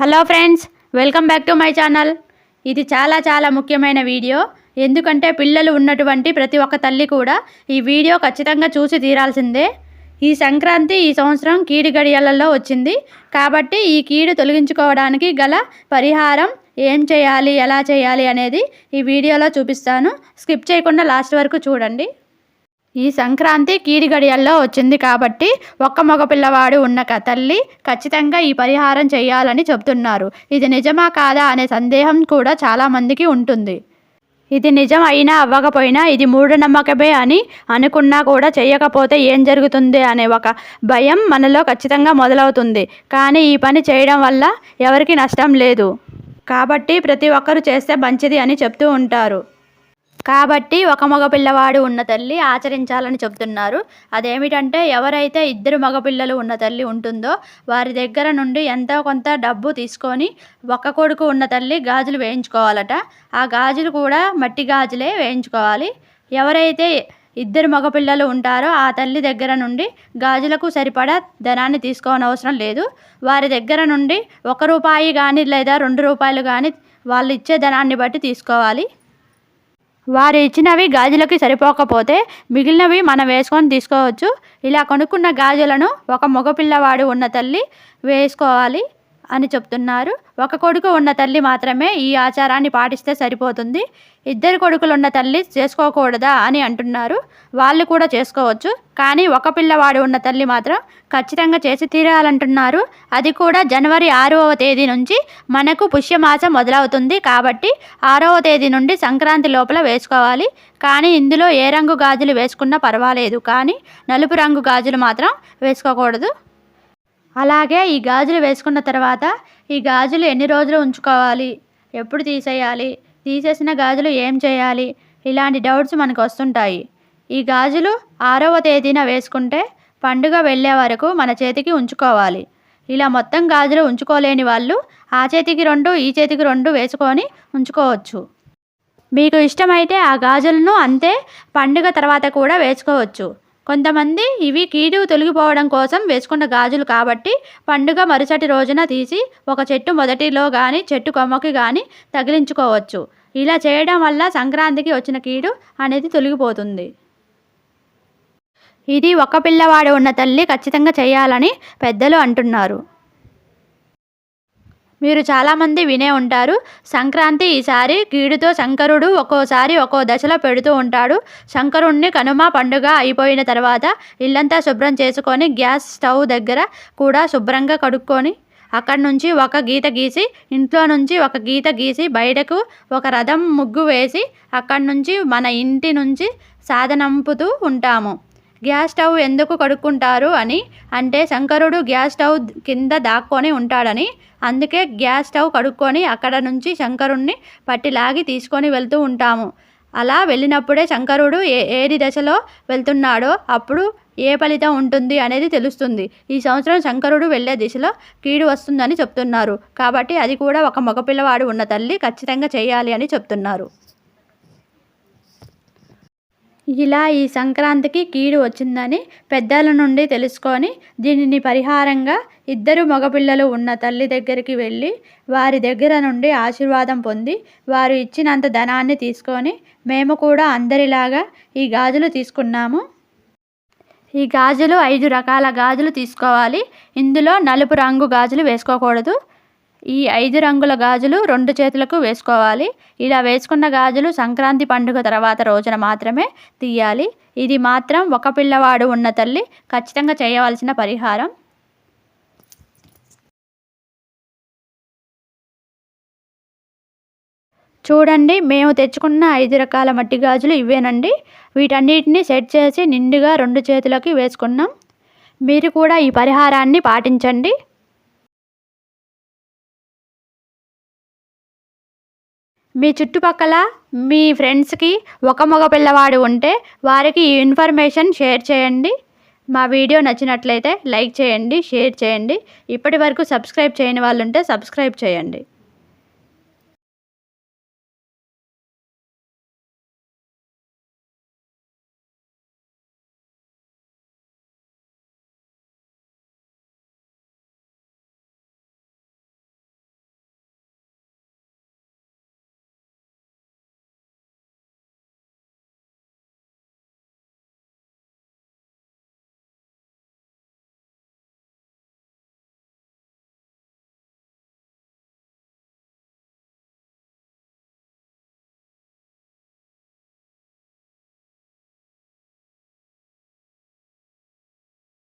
Hello friends welcome back to my channel. ఇది చాలా చాలా ముఖ్యమైన వీడియో. ఎందుకంటే పిల్లలు ఉన్నటువంటి ప్రతి ఒక్క తల్లి కూడా ఈ వీడియో ఖచ్చితంగా చూసి తీరాల్సిందే. ఈ సంక్రాంతి ఈ సంవత్సరం కీడు గడియలలో వచ్చింది. కాబట్టి ఈ కీడు తొలగించుకోవడానికి గల పరిహారం ఏం చేయాలి ఎలా చేయాలి అనేది ఈ వీడియోలో చూపిస్తాను. స్కిప్ చేయకుండా లాస్ట్ వరకు చూడండి. ఈ సంక్రాంతి కీడి గడియల్లో వచ్చింది కాబట్టి ఒక్క మగ పిల్లవాడు ఉన్న క- తల్లి ఖచ్చితంగా ఈ పరిహారం చేయాలని చెబుతున్నారు ఇది నిజమా కాదా అనే సందేహం కూడా చాలామందికి ఉంటుంది. ఇది నిజం అయినా అవ్వకపోయినా ఇది మూఢనమ్మకమే అని అనుకున్నా కూడా చేయకపోతే ఏం జరుగుతుంది అనే ఒక భయం మనలో ఖచ్చితంగా మొదలవుతుంది. కానీ ఈ పని చేయడం వల్ల ఎవరికి నష్టం లేదు. కాబట్టి ప్రతి ఒక్కరూ చేస్తే మంచిది అని చెప్తూ ఉంటారు. కాబట్టి ఒక మగ పిల్లవాడు ఉన్న తల్లి ఆచరించాలని చెబుతున్నారు. అదేమిటంటే ఎవరైతే ఇద్దరు మగపిల్లలు ఉన్న తల్లి ఉంటుందో వారి దగ్గర నుండి ఎంతో కొంత డబ్బు తీసుకొని ఒక్క కొడుకు ఉన్న తల్లి గాజులు వేయించుకోవాలట. ఆ గాజులు కూడా మట్టి గాజులే వేయించుకోవాలి. ఎవరైతే ఇద్దరు మగపిల్లలు ఉంటారో ఆ తల్లి దగ్గర నుండి గాజులకు సరిపడా ధనాన్ని తీసుకోనవసరం లేదు. వారి దగ్గర నుండి ఒక రూపాయి కానీ లేదా రెండు రూపాయలు కానీ వాళ్ళు ఇచ్చే ధనాన్ని బట్టి తీసుకోవాలి. వారు ఇచ్చినవి గాజులకి సరిపోకపోతే మిగిలినవి మనం వేసుకొని తీసుకోవచ్చు. ఇలా కొనుక్కున్న గాజులను ఒక మగపిల్లవాడు ఉన్న తల్లి వేసుకోవాలి. అని చెప్తున్నారు. ఒక కొడుకు ఉన్న తల్లి మాత్రమే ఈ ఆచారాన్ని పాటిస్తే సరిపోతుంది. ఇద్దరు కొడుకులు ఉన్న తల్లి చేసుకోకూడదా అని అంటున్నారు. వాళ్ళు కూడా చేసుకోవచ్చు. కానీ ఒక పిల్లవాడు ఉన్న తల్లి మాత్రం ఖచ్చితంగా చేసి తీరాలంటున్నారు. అది కూడా జనవరి ఆరవ తేదీ నుంచి మనకు పుష్యమాసం మొదలవుతుంది కాబట్టి ఆరవ తేదీ నుండి సంక్రాంతి లోపల వేసుకోవాలి. కానీ ఇందులో ఏ రంగు గాజులు వేసుకున్నా పర్వాలేదు. కానీ నలుపు రంగు గాజులు మాత్రం వేసుకోకూడదు. అలాగే ఈ గాజులు వేసుకున్న తర్వాత ఈ గాజులు ఎన్ని రోజులు ఉంచుకోవాలి? ఎప్పుడు తీసేయాలి? తీసేసిన గాజులు ఏం చేయాలి? ఇలాంటి డౌట్స్ మనకు వస్తుంటాయి. ఈ గాజులు ఆరవ తేదీన వేసుకుంటే పండుగ వెళ్ళే వరకు మన చేతికి ఉంచుకోవాలి. ఇలా మొత్తం గాజులు ఉంచుకోలేని వాళ్ళు ఆ చేతికి రెండు ఈ చేతికి రెండు వేసుకొని ఉంచుకోవచ్చు. మీకు ఇష్టమైతే ఆ గాజులను అంతే పండుగ తర్వాత కూడా వేసుకోవచ్చు. కొంతమంది ఇవి కీడు తొలగిపోవడం కోసం వేసుకున్న గాజులు కాబట్టి పండుగ మరుసటి రోజున తీసి ఒక చెట్టు మొదటిలో కానీ చెట్టు కొమ్మకి కానీ తగిలించుకోవచ్చు. ఇలా చేయడం వల్ల సంక్రాంతికి వచ్చిన కీడు అనేది తొలగిపోతుంది. ఇది ఒక పిల్లవాడు ఉన్న తల్లి ఖచ్చితంగా చేయాలని పెద్దలు అంటున్నారు. మీరు చాలామంది వినే ఉంటారు. సంక్రాంతి ఈసారి కీడుతో శంకరుడు ఒక్కోసారి ఒక్కో దశలో పెడుతూ ఉంటాడు. శంకరుణ్ణి కనుమ పండుగ అయిపోయిన తర్వాత ఇల్లంతా శుభ్రం చేసుకొని గ్యాస్ స్టవ్ దగ్గర కూడా శుభ్రంగా కడుక్కొని అక్కడి నుంచి ఒక గీత గీసి ఇంట్లో నుంచి ఒక గీత గీసి బయటకు ఒక రథం ముగ్గు వేసి అక్కడి నుంచి మన ఇంటి నుంచి సాధనంపుతూ ఉంటాము. గ్యాస్ స్టవ్ ఎందుకు కడుక్కుంటారు అని అంటే శంకరుడు గ్యాస్ స్టవ్ కింద దాక్కొని ఉంటాడని. అందుకే గ్యాస్ స్టవ్ కడుక్కొని అక్కడ నుంచి శంకరుణ్ణి పట్టి లాగి తీసుకొని వెళ్తూ ఉంటాము. అలా వెళ్ళినప్పుడే శంకరుడు ఏ ఏది దశలో వెళ్తున్నాడో అప్పుడు ఏ ఫలితం ఉంటుంది అనేది తెలుస్తుంది. ఈ సంవత్సరం శంకరుడు వెళ్ళే దిశలో కీడు వస్తుందని చెప్తున్నారు. కాబట్టి అది కూడా ఒక మగపిల్లవాడు ఉన్న తల్లి ఖచ్చితంగా చేయాలి అని చెప్తున్నారు. ఇలా ఈ సంక్రాంతికి కీడు వచ్చిందని పెద్దల నుండి తెలుసుకొని దీనిని పరిహారంగా ఇద్దరు మగపిల్లలు ఉన్న తల్లి దగ్గరికి వెళ్ళి వారి దగ్గర నుండి ఆశీర్వాదం పొంది వారు ఇచ్చినంత ధనాన్ని తీసుకొని మేము కూడా అందరిలాగా ఈ గాజులు తీసుకున్నాము. ఈ గాజులు ఐదు రకాల గాజులు తీసుకోవాలి. ఇందులో నలుపు రంగు గాజులు వేసుకోకూడదు. ఈ ఐదు రంగుల గాజులు రెండు చేతులకు వేసుకోవాలి. ఇలా వేసుకున్న గాజులు సంక్రాంతి పండుగ తర్వాత రోజున మాత్రమే తీయాలి. ఇది మాత్రం ఒక పిల్లవాడు ఉన్న తల్లి ఖచ్చితంగా చేయవలసిన పరిహారం. చూడండి మేము తెచ్చుకున్న ఐదు రకాల మట్టి గాజులు ఇవేనండి. వీటన్నిటిని సెట్ చేసి నిండుగా రెండు చేతులకి వేసుకున్నాం. మీరు కూడా ఈ పరిహారాన్ని పాటించండి. మీ చుట్టుపక్కల మీ ఫ్రెండ్స్కి ఒక మగ పిల్లవాడు ఉంటే వారికి ఈ ఇన్ఫర్మేషన్ షేర్ చేయండి. మా వీడియో నచ్చినట్లయితే లైక్ చేయండి షేర్ చేయండి. ఇప్పటి వరకు సబ్స్క్రైబ్ చేయని వాళ్ళు ఉంటే సబ్స్క్రైబ్ చేయండి.